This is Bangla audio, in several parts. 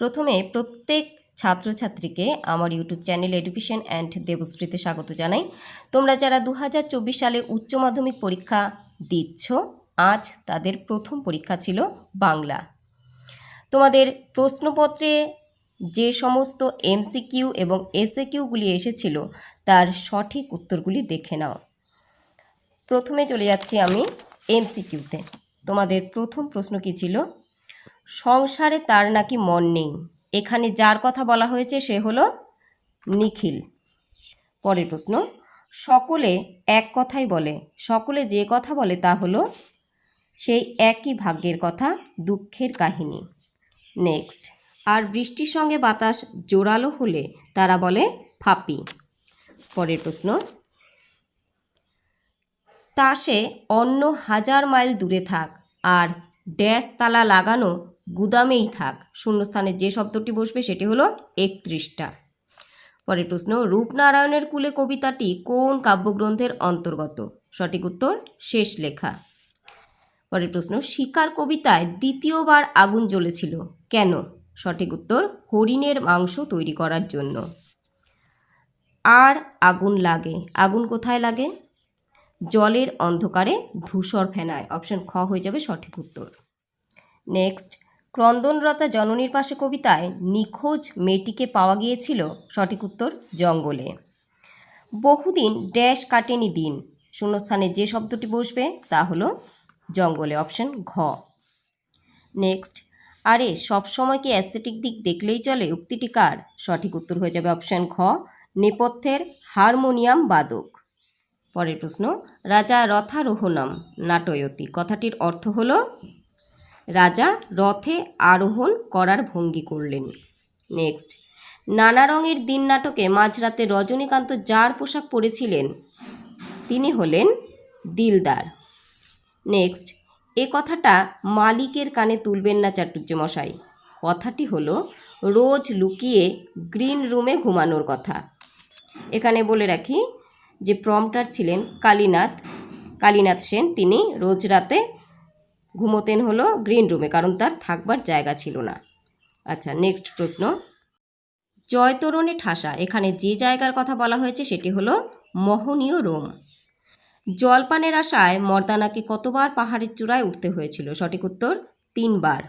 প্রথমে প্রত্যেক ছাত্রছাত্রীকে আমার ইউটিউব চ্যানেল এডুকেশন অ্যান্ড দেবশ্রীতে স্বাগত জানাই। তোমরা যারা দু হাজার চব্বিশ সালে উচ্চ মাধ্যমিক পরীক্ষা দিচ্ছ, আজ তাদের প্রথম পরীক্ষা ছিল বাংলা। তোমাদের প্রশ্নপত্রে যে সমস্ত এমসিকিউ এবং এসএকিউগুলি এসেছিল, তার সঠিক উত্তরগুলি দেখে নাও। প্রথমে চলে যাচ্ছি আমি এমসিকিউতে তোমাদের প্রথম প্রশ্ন কী ছিল? সংসারে তার নাকি মন নেই। এখানে যার কথা বলা হয়েছে সে হলো নিখিল। পরের প্রশ্ন, সকলে এক কথাই বলে। সকলে যে কথা বলে তা হলো সেই একই ভাগ্যের কথা, দুঃখের কাহিনী। নেক্সট, আর বৃষ্টির সঙ্গে বাতাস জোরালো হলে তারা বলে ফাপি। পরের প্রশ্ন, তা সে অন্য হাজার মাইল দূরে থাক, আর ড্যাশ তালা লাগানো গুদামেই থাক। শূন্যস্থানে যে শব্দটি বসবে সেটি হলো একত্রিশটা। পরের প্রশ্ন, রূপনারায়ণের কুলে কবিতাটি কোন কাব্যগ্রন্থের অন্তর্গত? সঠিক উত্তর, শেষ লেখা। পরের প্রশ্ন, শিকার কবিতায় দ্বিতীয়বার আগুন জ্বলেছিল কেন? সঠিক উত্তর, হরিণের মাংস তৈরি করার জন্য। আর আগুন লাগে। আগুন কোথায় লাগে? জলের অন্ধকারে ধূসর ফেনায়। অপশন খ হয়ে যাবে সঠিক উত্তর। নেক্সট ক্রন্দনরতা জননীর পাশে কবিতায় নিখোঁজ মেয়েটিকে পাওয়া গিয়েছিল সঠিক উত্তর, জঙ্গলে। বহুদিন ড্যাশ কাটেনি দিন। শূন্যস্থানে যে শব্দটি বসবে তা হলো জঙ্গলে, অপশন ঘ। নেক্সট। আরে, সবসময় কি অ্যাস্থেটিক দিক দেখলেই চলে? উক্তিটি কার? সঠিক উত্তর হয়ে যাবে অপশন ঘ, নেপথ্যের হারমোনিয়াম বাদক। পরের প্রশ্ন, রাজা রথারোহণম, নাটয়তি। কথাটির অর্থ হল রাজা রথে আরোহণ করার ভঙ্গি করলেন। নেক্সট, নানা রঙের দিন নাটকে মাঝরাতে রজনীকান্ত যার পোশাক পরেছিলেন, তিনি হলেন দিলদার। নেক্সট, এ কথাটা মালিকের কানে তুলবেন না চাটুর্যমশাই কথাটি হলো, রোজ লুকিয়ে গ্রিন রুমে ঘুমানোর কথা। এখানে বলে রাখি যে প্রম্পটার ছিলেন কালীনাথ। কালীনাথ সেন, তিনি রোজ রাতে ঘুমোতেন হলো গ্রিন রুমে কারণ তার থাকবার জায়গা ছিল না। আচ্ছা নেক্সট প্রশ্ন। জয়তরণে ঠাসা, এখানে যে জায়গার কথা বলা হয়েছে সেটি হলো মোহনীয় রোম। জলপানের আশায় মর্দানাকে কতবার পাহাড়ের চূড়ায় উঠতে হয়েছিল? সঠিক উত্তর, তিনবার।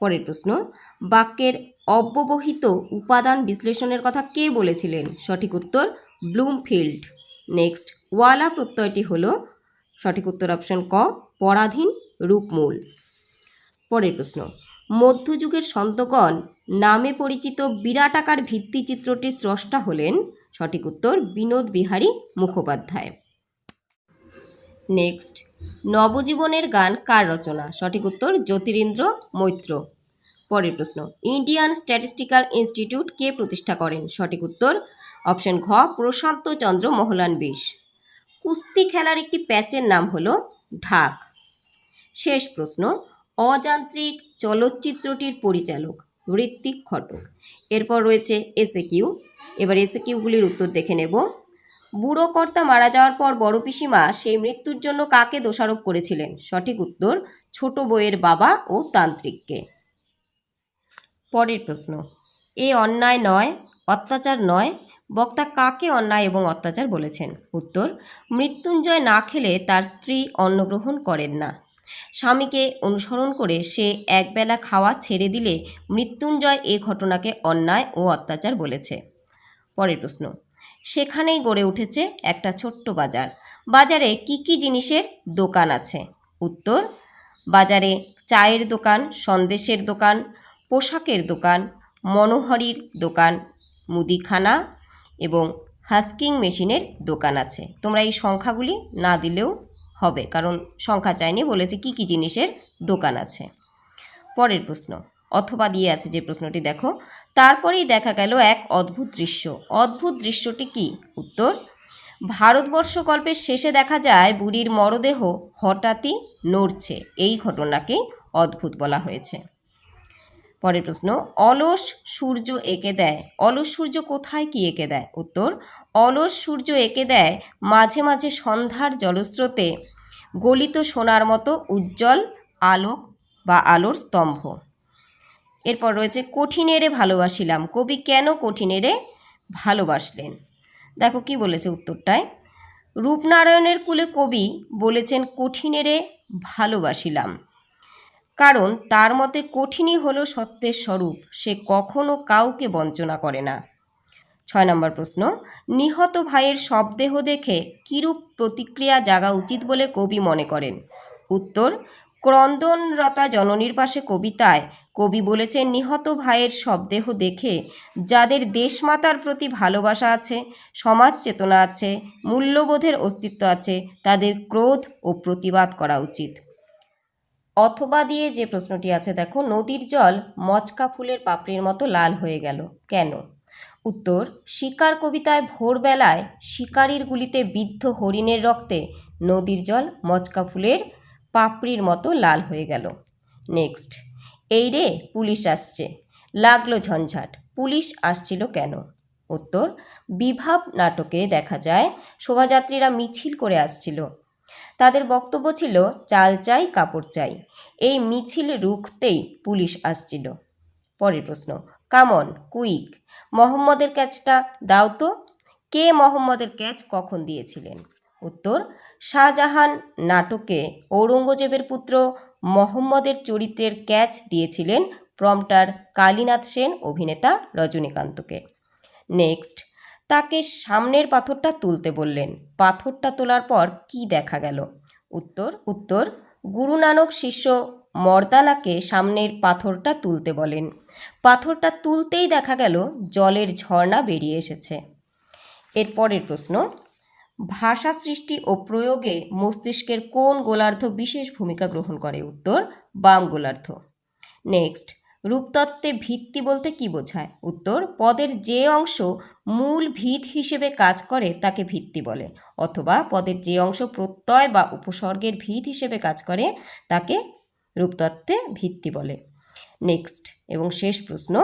পরের প্রশ্ন, বাক্যের অব্যবহিত উপাদান বিশ্লেষণের কথা কে বলেছিলেন? সঠিক উত্তর, ব্লুমফিল্ড। নেক্সট ওয়ালা প্রত্যয়টি হলো, সঠিক উত্তর অপশন ক, পরাধীন রূপমূল। পরের প্রশ্ন, মধ্যযুগের সন্তগণ নামে পরিচিত বিরাটাকার ভিত্তিচিত্রটির স্রষ্টা হলেন সঠিক উত্তর বিনোদ বিহারী মুখোপাধ্যায়। নেক্সট, নবজীবনের গান কার রচনা? সঠিক উত্তর জ্যোতিরিন্দ্র মৈত্র। পরের প্রশ্ন, ইন্ডিয়ান স্ট্যাটিস্টিক্যাল ইনস্টিটিউট কে প্রতিষ্ঠা করেন? সঠিক উত্তর অপশন ঘ, প্রশান্ত চন্দ্র মোহলান বিশ কুস্তি খেলার একটি প্যাচের নাম হলো ঢাক। শেষ প্রশ্ন, অযান্ত্রিক চলচ্চিত্রটির পরিচালক ঋত্বিক ঘটক। এরপর রয়েছে এসএ কিউ এবার এসএ কিউগুলির উত্তর দেখে নেব। বুড়ো কর্তা মারা যাওয়ার পর বড় পিসিমা সেই মৃত্যুর জন্য কাকে দোষারোপ করেছিলেন? সঠিক উত্তর, ছোট বইয়ের বাবা ও তান্ত্রিককে। পরের প্রশ্ন, এ অন্যায় নয়, অত্যাচার নয়, বক্তা কাকে অন্যায় এবং অত্যাচার বলেছেন? উত্তর, মৃত্যুঞ্জয় না খেলে তার স্ত্রী অন্নগ্রহণ করেন না। স্বামীকে অনুসরণ করে সে একবেলা খাওয়া ছেড়ে দিলে মৃত্যুঞ্জয় এ ঘটনাকে অন্যায় ও অত্যাচার বলেছে। পরের প্রশ্ন, সেখানেই গড়ে উঠেছে একটা ছোট্ট বাজার। বাজারে কি কি জিনিসের দোকান আছে? উত্তর, বাজারে চায়ের দোকান, সন্দেশের দোকান, পোশাকের দোকান, মনোহরির দোকান, মুদিখানা এবং হাস্কিং মেশিনের দোকান আছে। তোমরা এই সংখ্যাগুলি না দিলেও হবে। কারণ সংখ্যা চাইনি, বলেছে কি কি জিনিসের দোকান আছে। পরের প্রশ্ন, অথবা দিয়ে আছে যে প্রশ্নটি, দেখো। তারপরেই দেখা গেল এক অদ্ভুত দৃশ্য। অদ্ভুত দৃশ্যটি কি? উত্তর, ভারতবর্ষ গল্পের শেষে দেখা যায় বুড়ির মরদেহ হঠাৎই নড়ছে। এই ঘটনাকে অদ্ভুত বলা হয়েছে। পরের প্রশ্ন, অলস সূর্য এঁকে দেয়। অলস সূর্য কোথায় কি এঁকে দেয়? উত্তর, অলস সূর্য এঁকে দেয় মাঝে মাঝে সন্ধ্যার জলস্রোতে গলিত সোনার মতো উজ্জ্বল আলোক বা আলোর স্তম্ভ। এরপর রয়েছে, কঠিনেরে ভালোবাসিলাম। কবি কেন কঠিনেরে ভালোবাসলেন? দেখো কি বলেছে উত্তরটায়। রূপনারায়ণের কুলে কবি বলেছেন, কঠিনেরে ভালোবাসিলাম। কারণ তার মতে কঠিনই হলো সত্যের স্বরূপ, সে কখনো কাউকে বঞ্চনা করে না। ছয় নম্বর প্রশ্ন, নিহত ভাইয়ের শবদেহ দেখে কিরূপ প্রতিক্রিয়া জাগা উচিত বলে কবি মনে করেন? উত্তর, ক্রন্দনরতা জননীর পাশে কবিতায় কবি বলেছেন, নিহত ভাইয়ের শবদেহ দেখে যাদের দেশমাতার প্রতি ভালোবাসা আছে, সমাজ চেতনা আছে, মূল্যবোধের অস্তিত্ব আছে, তাদের ক্রোধ ও প্রতিবাদ করা উচিত। অথবা দিয়ে যে প্রশ্নটি আছে, দেখো, নদীর জল মচকা ফুলের পাপড়ির মতো লাল হয়ে গেল। কেন? উত্তর, শিকার কবিতায় ভোরবেলায় শিকারির গুলিতে বিদ্ধ হরিণের রক্তে নদীর জল মচকা ফুলের পাপড়ির মতো লাল হয়ে গেল। নেক্সট, এই রে, পুলিশ আসছে। লাগল ঝঞ্ঝাট, পুলিশ আসছিল কেন? উত্তর, বিভাব নাটকে দেখা যায়, শোভাযাত্রীরা মিছিল করে আসছিল। তাদের বক্তব্য ছিল, চাল চাই, কাপড় চাই। এই মিছিল রুখতেই পুলিশ আসছিল। পরের প্রশ্ন কামন কুইক, মোহাম্মদের ক্যাচটা দাও তো। কে মোহাম্মদের ক্যাচ কখন দিয়েছিলেন? উত্তর, শাহজাহান নাটকে ঔরঙ্গজেবের পুত্র মোহাম্মদের চরিত্রের ক্যাচ দিয়েছিলেন প্রম্পটার কালীনাথ সেন, অভিনেতা রজনীকান্তকে। নেক্সট তাকে সামনের পাথরটা তুলতে বললেন। পাথরটা তোলার পর কি দেখা গেল? উত্তর উত্তর, গুরু নানক শিষ্য মর্দানাকে সামনের পাথরটা তুলতে বলেন। পাথরটা তুলতেই দেখা গেল জলের ঝর্ণা বেরিয়ে এসেছে। এর পরের প্রশ্ন, ভাষা সৃষ্টি ও প্রয়োগে মস্তিষ্কের কোন গোলার্ধ বিশেষ ভূমিকা গ্রহণ করে? উত্তর, বাম গোলার্ধ। নেক্সট রূপতত্ত্বে ভিত্তি বলতে কি বোঝায়? উত্তর, পদের যে অংশ মূল ভিত হিসেবে কাজ করে তাকে ভিত্তি বলে, অথবা পদের যে অংশ প্রত্যয় বা উপসর্গের ভিত হিসেবে কাজ করে তাকে রূপতত্ত্বে ভিত্তি বলে। নেক্সট এবং শেষ প্রশ্ন,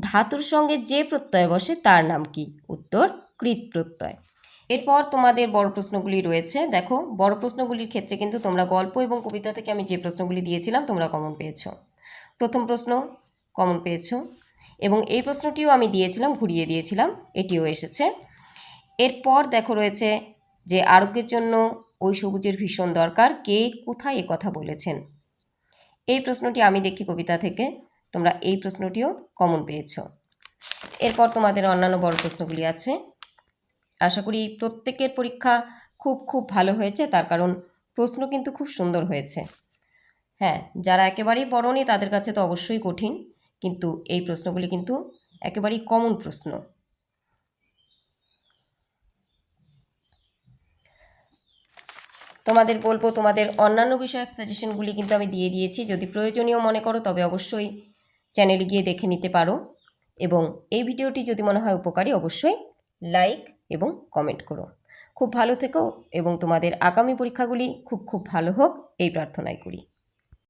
ধাতুর সঙ্গে যে প্রত্যয় বসে তার নাম কি? উত্তর, কৃত প্রত্যয়। এরপর তোমাদের বড় প্রশ্নগুলি রয়েছে। দেখো, বড় প্রশ্নগুলির ক্ষেত্রে কিন্তু তোমরা গল্প এবং কবিতা থেকে আমি যে প্রশ্নগুলি দিয়েছিলাম তোমরা কমন পেয়েছ। প্রথম প্রশ্ন কমন পেয়েছ। এবং এই প্রশ্নটিও আমি দিয়েছিলাম, ঘুরিয়ে দিয়েছিলাম, এটিও এসেছে। এরপর দেখো রয়েছে যে আরোগ্যের জন্য ওই সবুজের ভীষণ দরকার, কে কোথায় এ কথা বলেছেন। এই প্রশ্নটি আমি দেখি কবিতা থেকে, তোমরা এই প্রশ্নটিও কমন পেয়েছ। এরপর তোমাদের অন্যান্য বড় প্রশ্নগুলি আছে। আশা করি প্রত্যেকের পরীক্ষা খুব খুব ভালো হয়েছে, তার কারণ প্রশ্ন কিন্তু খুব সুন্দর হয়েছে। হ্যাঁ যারা একেবারেই পড়নি তাদের কাছে তো অবশ্যই কঠিন, কিন্তু এই প্রশ্নগুলি কিন্তু একেবারেই কমন প্রশ্ন। তোমাদের বলব, তোমাদের অন্যান্য বিষয়ক সাজেশনগুলি কিন্তু আমি দিয়ে দিয়েছি, যদি প্রয়োজনীয় মনে করো তবে অবশ্যই চ্যানেলে গিয়ে দেখে নিতে পারো। এবং এই ভিডিওটি যদি মনে হয় উপকারী, অবশ্যই লাইক এবং কমেন্ট করো। খুব ভালো থেকো এবং তোমাদের আগামী পরীক্ষাগুলি খুব খুব ভালো হোক, এই প্রার্থনাই করি।